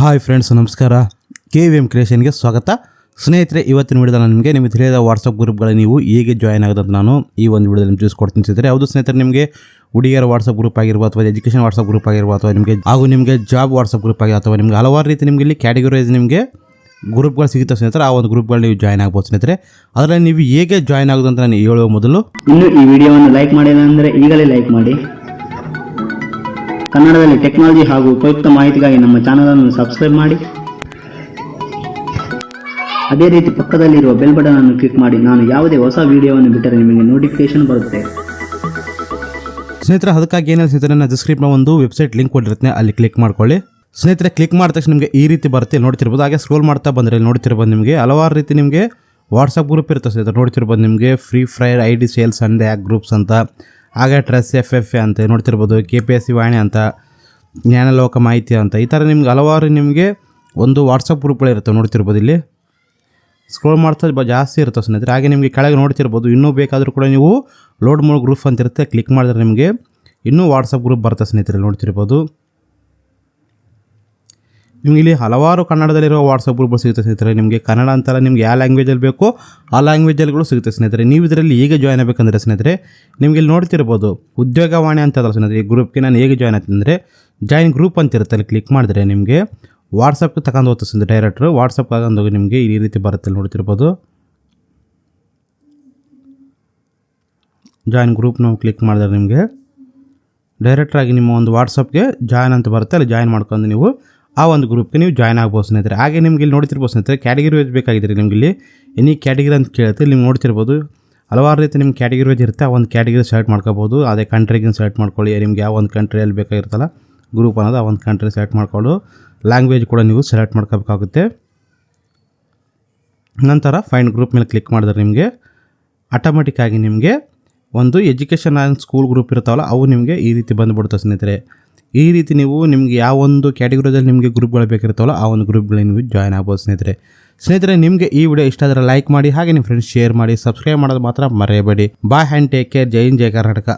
Hi friends ನಮಸ್ಕಾರ. K V M ಕ್ರಿಯೇಷನ್ಗೆ ಸ್ವಾಗತ. ಸ್ನೇಹಿತರೆ, ಇವತ್ತಿನ ವಿಡಿಯೋದ ನಾನು ನಿಮಗೆ ನಿಮಗೆ ತಿಳಿಯದ ವಾಟ್ಸಪ್ ಗ್ರೂಪ್ಗಳ ನೀವು ಹೇಗೆ ಜಾಯ್ನ್ ಆಗೋದಂತ ನಾನು ಈ ಒಂದು ವಿಡಿಯೋದಲ್ಲಿ ನಿಮ್ಗೆ ತಿಳಿಸ್ಕೊಡ್ತೀನಿ ಸ್ನೇಹಿತರೆ. ಹೌದು ಸ್ನೇಹಿತರೆ, ನಿಮಗೆ ಹುಡುಗಿಯರ ವಾಟ್ಸಪ್ ಗ್ರೂಪ್ ಆಗಿರ್ಬೋದು ಅಥವಾ ಎಜುಕೇಷನ್ ವಾಟ್ಸಪ್ ಗ್ರೂಪ್ ಆಗಿರ್ಬೋದು ಅಥವಾ ನಿಮಗೆ ಹಾಗೂ ನಿಮಗೆ ಜಾಬ್ ವಾಟ್ಸಪ್ ಗ್ರೂಪ್ ಆಗಿ ಅಥವಾ ನಿಮಗೆ ಹಲವಾರು ರೀತಿ ನಿಮಗೆ ಇಲ್ಲಿ ಕ್ಯಾಟಗರೈಸ್ ನಿಮಗೆ ಗ್ರೂಪ್ಗಳು ಸಿಗುತ್ತೆ ಸ್ನೇಹಿತರೆ. ಆ ಒಂದು ಗ್ರೂಪ್ಗಳು ನೀವು ಜಾಯ್ನ್ ಆಗ್ಬೋದು ಸ್ನೇಹಿತರೆ. ಅದರಲ್ಲಿ ನೀವು ಹೇಗೆ ಜಾಯ್ನ್ ಆಗೋದು ಅಂತ ನಾನು ಹೇಳುವ ಮೊದಲು ಇನ್ನು ಈ ವಿಡಿಯೋವನ್ನು ಲೈಕ್ ಮಾಡಿಲ್ಲ ಅಂದರೆ ಈಗಲೇ ಲೈಕ್ ಮಾಡಿ. ಕನ್ನಡದಲ್ಲಿ ಟೆಕ್ನಾಲಜಿ ಹಾಗೂ ಉಪಯುಕ್ತ ಮಾಹಿತಿಗಾಗಿ ನಮ್ಮ ಚಾನಲ್ ಅನ್ನು ಸಬ್ಸ್ಕ್ರೈಬ್ ಮಾಡಿ. ಅದೇ ರೀತಿ ಪಕ್ಕದಲ್ಲಿರುವ ಬೆಲ್ ಬಟನ್ ಅನ್ನು ಕ್ಲಿಕ್ ಮಾಡಿ. ನಾನು ಯಾವುದೇ ಹೊಸ ವಿಡಿಯೋವನ್ನು ಬಿಟ್ಟರೆ ನಿಮಗೆ ನೋಟಿಫಿಕೇಶನ್ ಬರುತ್ತೆ. ಸ್ನೇಹಿತರೆ, ಅದಕ್ಕಾಗಿ ಏನಿಲ್ಲ ಸ್ನೇಹಿತರೆ ನಾನು ಡಿಸ್ಕ್ರಿಪ್ನ ಒಂದು ವೆಬ್ಸೈಟ್ ಲಿಂಕ್ ಕೊಟ್ಟಿರ್ತೀನಿ ಅಲ್ಲಿ ಕ್ಲಿಕ್ ಮಾಡ್ಕೊಳ್ಳಿ. ಸ್ನೇಹಿತರೆ ಕ್ಲಿಕ್ ಮಾಡಿದ ತಕ್ಷಣ ನಿಮಗೆ ಈ ರೀತಿ ಬರುತ್ತೆ. ನೋಡ್ತಿರ್ಬೋದು. ಹಾಗೆ ಸ್ಕ್ರೋಲ್ ಮಾಡ್ತಾ ಬಂದರೆ ನೋಡ್ತಿರ್ಬೋದು ನಿಮಗೆ. ಹಲವಾರು ರೀತಿ ನಿಮಗೆ ವಾಟ್ಸಪ್ ಗ್ರೂಪ್ ಇರುತ್ತೆ ಸ್ನೇಹಿತರೆ. ನೋಡ್ತಿರ್ಬೋದು ನಿಮಗೆ free fire I D sales and ಆ್ಯಕ್ groups ಅಂತ. ಹಾಗೆ ಟ್ರೆಸ್ ಎಫ್ ಎಫ್ ಎ ಅಂತ ನೋಡ್ತಿರ್ಬೋದು K P S C Vani ಅಂತ, ಜ್ಞಾನಲೋಕ ಮಾಹಿತಿ ಅಂತ, ಈ ಥರ ನಿಮ್ಗೆ ಹಲವಾರು ನಿಮಗೆ ಒಂದು ವಾಟ್ಸಪ್ ಗ್ರೂಪ್ಗಳಿರುತ್ತೆ ನೋಡ್ತಿರ್ಬೋದು ಇಲ್ಲಿ. ಸ್ಕ್ರೋಲ್ ಮಾಡ್ತಾ ಬ ಜಾಸ್ತಿ ಇರುತ್ತೆ ಸ್ನೇಹಿತರೆ. ಹಾಗೆ ನಿಮಗೆ ಕೆಳಗೆ ನೋಡ್ತಿರ್ಬೋದು, ಇನ್ನೂ ಬೇಕಾದರೂ ಕೂಡ ನೀವು ಲೋಡ್ ಮೋಡ್ ಗ್ರೂಪ್ ಅಂತ ಇರುತ್ತೆ ಕ್ಲಿಕ್ ಮಾಡಿದ್ರೆ ನಿಮಗೆ ಇನ್ನೂ ವಾಟ್ಸಪ್ ಗ್ರೂಪ್ ಬರುತ್ತೆ ಸ್ನೇಹಿತರೆ, ನೋಡ್ತಿರ್ಬೋದು. ನಿಮ್ಗೆ ಇಲ್ಲಿ ಹಲವಾರು ಕನ್ನಡದಲ್ಲಿರೋ ವಾಟ್ಸಪ್ ಗ್ರೂಪ್ಗಳು ಸಿಗುತ್ತೆ ಸ್ನೇಹಿತರೆ. ನಿಮಗೆ ಕನ್ನಡ ಅಂತಲ್ಲ ನಿಮ್ಗೆ ಯಾವ ಲ್ಯಾಂಗ್ವೇಜಲ್ಲಿ ಬೇಕೋ ಆ ಲ್ಯಾಂಗ್ವೇಜಲ್ಲಿಗಳು ಸಿಗುತ್ತೆ ಸ್ನೇಹಿತರೆ. ನೀವು ಇದರಲ್ಲಿ ಹೇಗೆ ಜಾಯ್ನ್ ಆಗಬೇಕಂದ್ರೆ ಸ್ನೇಹಿತರೆ, ನಿಮಗೆ ಇಲ್ಲಿ ನೋಡ್ತಿರ್ಬೋದು ಉದ್ಯೋಗವಾಣಿ ಅಂತ ಅದಲ್ಲ ಸ್ನೇಹಿತರೆ, ಈ ಗ್ರೂಪ್ಗೆ ನಾನು ಹೇಗೆ ಜಾಯ್ನ್ ಆಗ್ತೀನಿ ಅಂದರೆ ಜಾಯಿನ್ ಗ್ರೂಪ್ ಅಂತ ಇರುತ್ತೆ. ಅಲ್ಲಿ ಕ್ಲಿಕ್ ಮಾಡಿದ್ರೆ ನಿಮಗೆ ವಾಟ್ಸಪ್ಗೆ ತಗೊಂಡು ಹೋಗ್ತದೆ ಸ್ನೇಹಿತರೆ ಡೈರೆಕ್ಟ್ರು ವಾಟ್ಸಪ್ ಹೋಗಿ ನಿಮಗೆ ಈ ರೀತಿ ಬರುತ್ತೆ ನೋಡ್ತಿರ್ಬೋದು. ಜಾಯಿನ್ ಗ್ರೂಪ್ ನಾವು ಕ್ಲಿಕ್ ಮಾಡಿದ್ರೆ ನಿಮಗೆ ಡೈರೆಕ್ಟ್ರಾಗಿ ನಿಮ್ಮ ಒಂದು ವಾಟ್ಸಪ್ಗೆ ಜಾಯ್ನ್ ಅಂತ ಬರುತ್ತೆ. ಅಲ್ಲಿ ಜಾಯ್ನ್ ಮಾಡ್ಕೊಂಡು ನೀವು ಆ ಒಂದು ಗ್ರೂಪ್ಗೆ ನೀವು ಜಾಯ್ನ್ ಆಗ್ಬೋದು ಸ್ನೇಹಿತರೆ. ಹಾಗೆ ನಿಮ್ಗೆ ಇಲ್ಲಿ ನೋಡ್ತಿರ್ಬೋದು ಸ್ನೇಹಿತರೆ ಕ್ಯಾಟಗಿರಿ ವೈಸ್ ಬೇಕಾಗಿದ್ರೆ ನಿಮ್ಗೆ ಇಲ್ಲಿ. ಎನಿ ಕ್ಯಾಟಗಿರಿ ಅಂತ ಕೇಳುತ್ತೆ ನೀವು ನೋಡ್ತಿರ್ಬೋದು. ಹಲವಾರು ರೀತಿ ನಿಮ್ಮ ಕ್ಯಾಟಗಿರಿ ವೈಸ್ ಇರುತ್ತೆ, ಆ ಒಂದು ಕ್ಯಾಟಗಿರಿ ಸೆಲೆಕ್ಟ್ ಮಾಡ್ಕೋಬೋದು. ಅದೇ ಕಂಟ್ರಿಗೆ ಸೆಲೆಕ್ಟ್ ಮಾಡ್ಕೊಳ್ಳಿ ನಿಮ್ಗೆ ಯಾವ ಒಂದು ಕಂಟ್ರಿಯಲ್ಲಿ ಬೇಕಾಗಿರ್ತಲ್ಲ ಗ್ರೂಪ್ ಅನ್ನೋದು ಆ ಒಂದು ಕಂಟ್ರಿ ಸೆಲೆಕ್ಟ್ ಮಾಡ್ಕೊಂಡು ಲ್ಯಾಂಗ್ವೇಜ್ ಕೂಡ ನೀವು ಸೆಲೆಕ್ಟ್ ಮಾಡ್ಕೋಬೇಕಾಗುತ್ತೆ. ನಂತರ ಫೈಂಡ್ ಗ್ರೂಪ್ ಮೇಲೆ ಕ್ಲಿಕ್ ಮಾಡಿದ್ರೆ ನಿಮಗೆ ಆಟೋಮೆಟಿಕ್ಕಾಗಿ ನಿಮಗೆ ಒಂದು ಎಜುಕೇಷನ್ ಆ್ಯಂಡ್ ಸ್ಕೂಲ್ ಗ್ರೂಪ್ ಇರ್ತಾವಲ್ಲ ಅವು ನಿಮಗೆ ಈ ರೀತಿ ಬಂದುಬಿಡುತ್ತೆ ಸ್ನೇಹಿತರೆ. ಈ ರೀತಿ ನೀವು ನಿಮಗೆ ಯಾವ ಒಂದು ಕ್ಯಾಟಗರಿದಲ್ಲಿ ನಿಮಗೆ ಗ್ರೂಪ್ಗಳು ಬೇಕಿರ್ತಾವಲ್ಲ ಆ ಒಂದು ಗ್ರೂಪ್ಗಳಲ್ಲಿ ನೀವು ಜಾಯ್ನ್ ಆಗ್ಬೋದು ಸ್ನೇಹಿತರೆ. ಸ್ನೇಹಿತರೆ, ನಿಮಗೆ ಈ ವಿಡಿಯೋ ಇಷ್ಟ ಆದರೆ ಲೈಕ್ ಮಾಡಿ ಹಾಗೆ ನಿಮ್ಮ ಫ್ರೆಂಡ್ಸ್ ಶೇರ್ ಮಾಡಿ ಸಬ್ಸ್ಕ್ರೈಬ್ ಮಾಡೋದು ಮಾತ್ರ ಮರೆಯಬೇಡಿ. Bye hand take care Jai Hind, Jai Karnataka.